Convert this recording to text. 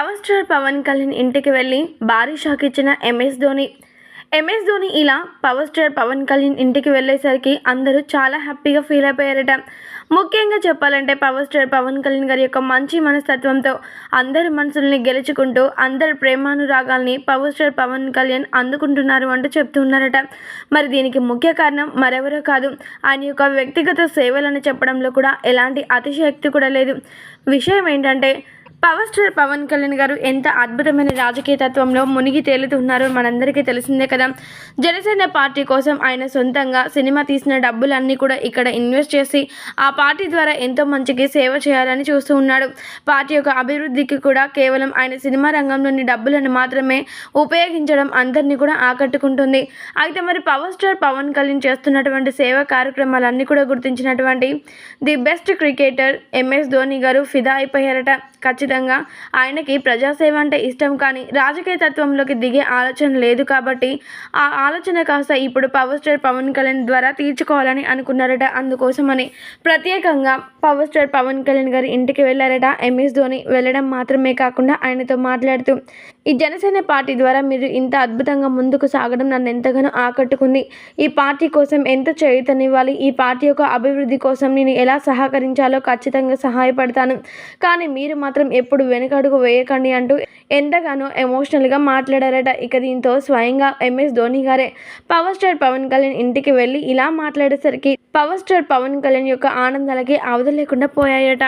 Power star Pawan Kalyan ఇంటికి వెళ్ళి భారీ షాక్ ఇచ్చిన ఎంఎస్ ధోని. ఎంఎస్ ధోని ఇలా పవర్ స్టార్ పవన్ కళ్యాణ్ ఇంటికి వెళ్ళేసరికి అందరూ చాలా హ్యాపీగా ఫీల్ అయిపోయారట. ముఖ్యంగా చెప్పాలంటే పవర్ స్టార్ పవన్ కళ్యాణ్ గారి యొక్క మంచి మనస్తత్వంతో అందరి మనసుల్ని గెలుచుకుంటూ అందరి ప్రేమానురాగాల్ని పవర్ స్టార్ పవన్ కళ్యాణ్ అందుకుంటున్నారు అంటూ చెప్తున్నారట. మరి దీనికి ముఖ్య కారణం మరెవరో కాదు. ఆయన యొక్క వ్యక్తిగత సేవలను చెప్పడంలో కూడా ఎలాంటి అతిశయక్తి కూడా లేదు. విషయం ఏంటంటే పవర్ స్టార్ పవన్ కళ్యాణ్ గారు ఎంత అద్భుతమైన రాజకీయ తత్వంలో మునిగి తేలుతున్నారో మనందరికీ తెలిసిందే కదా. జనసేన పార్టీ కోసం ఆయన సొంతంగా సినిమా తీసిన డబ్బులన్నీ కూడా ఇక్కడ ఇన్వెస్ట్ చేసి ఆ పార్టీ ద్వారా ఎంతో మంచికి సేవ చేయాలని చూస్తూ ఉన్నాడు. పార్టీ యొక్క అభివృద్ధికి కూడా కేవలం ఆయన సినిమా రంగంలోని డబ్బులను మాత్రమే ఉపయోగించడం అందరినీ కూడా ఆకట్టుకుంటుంది. అయితే మరి పవర్ స్టార్ పవన్ కళ్యాణ్ చేస్తున్నటువంటి సేవా కార్యక్రమాలన్నీ కూడా గుర్తించినటువంటి the best cricketer MS Dhoni garu ఫిదా అయిపోయారట. ఖచ్చితంగా ఆయనకి ప్రజాసేవ అంటే ఇష్టం కానీ రాజకీయ తత్వంలోకి దిగే ఆలోచన లేదు కాబట్టి ఆ ఆలోచన కాస్త ఇప్పుడు పవర్ స్టార్ పవన్ కళ్యాణ్ ద్వారా తీర్చుకోవాలని అనుకున్నారట. అందుకోసమని ప్రత్యేకంగా పవర్ స్టార్ పవన్ కళ్యాణ్ గారి ఇంటికి వెళ్ళారట. ఎంఎస్ ధోని వెళ్ళడం మాత్రమే కాకుండా ఆయనతో మాట్లాడుతూ ఈ జనసేన పార్టీ ద్వారా మీరు ఇంత అద్భుతంగా ముందుకు సాగడం నన్ను ఎంతగానో ఆకట్టుకుంది. ఈ పార్టీ కోసం ఎంత చేయుతనివ్వాలి ఈ పార్టీ యొక్క అభివృద్ధి కోసం నేను ఎలా సహకరించాలో ఖచ్చితంగా సహాయపడతాను. కానీ మీరు మాత్రం ఎప్పుడు వెనకడుగు వేయకండి అంటూ ఎంతగానో ఎమోషనల్గా మాట్లాడారట. ఇక దీంతో స్వయంగా ఎంఎస్ ధోని గారే. పవర్ స్టార్ పవన్ కళ్యాణ్ ఇంటికి వెళ్ళి ఇలా మాట్లాడేసరికి పవర్ స్టార్ పవన్ కళ్యాణ్ యొక్క ఆనందాలకి అవధ లేకుండా పోయాయట.